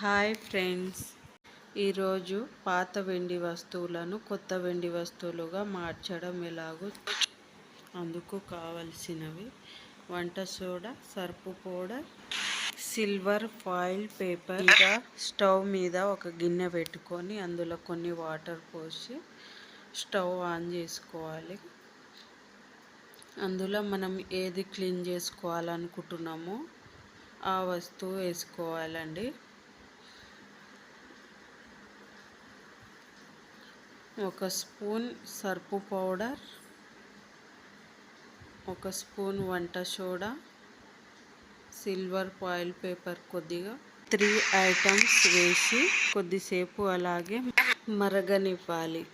Hi friends. ఈరోజు పాత వెండి వస్తువులను కొత్త వెండి వస్తువులుగా మార్చడం ఎలాగో అందుకు కావలసినవి. వంట soda సర్పు powder silver foil paper stove మీద ఒక గిన్నె పెట్టుకొని అందులో కొన్ని వాటర్ పోసి స్టవ్ ఆన్ చేసుకోవాలి. అందులో మనం ఏది క్లీన్ చేసుకోవాలనుకుంటున్నామో ఆ వస్తువు వేసుకోవాలండి. ఒక స్పూన్ సర్పు పౌడర్ ఒక స్పూన్ వంట సోడా సిల్వర్ ఫాయిల్ పేపర్ కొద్దిగా. త్రీ ఐటమ్స్ వేసి కొద్దిసేపు అలాగే మరగనివ్వాలి.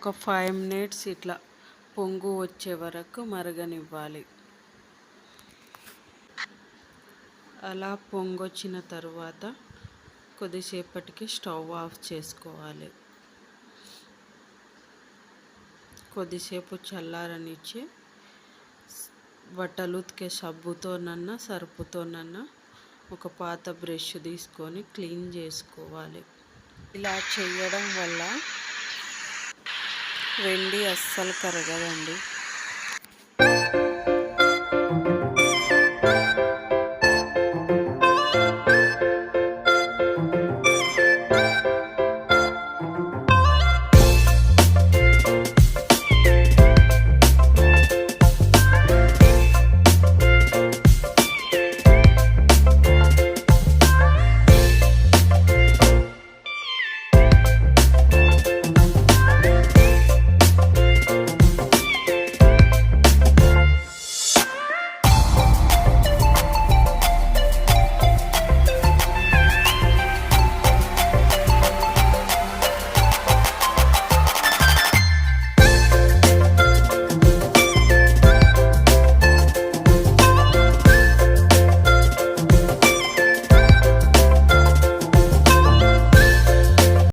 ఒక ఫైవ్ మినిట్స్ ఇట్లా పొంగు వచ్చే వరకు మరగనివ్వాలి. అలా పొంగొచ్చిన తర్వాత కొద్దిసేపటికి స్టవ్ ఆఫ్ చేసుకోవాలి. కొద్దిసేపు చల్లారనిచ్చి బట్టలు ఉతికే సబ్బుతోనన్నా సరుపుతోనన్నా ఒక పాత బ్రష్ తీసుకొని క్లీన్ చేసుకోవాలి. ఇలా చేయడం వల్ల వెండి అస్సలు కరగదండి.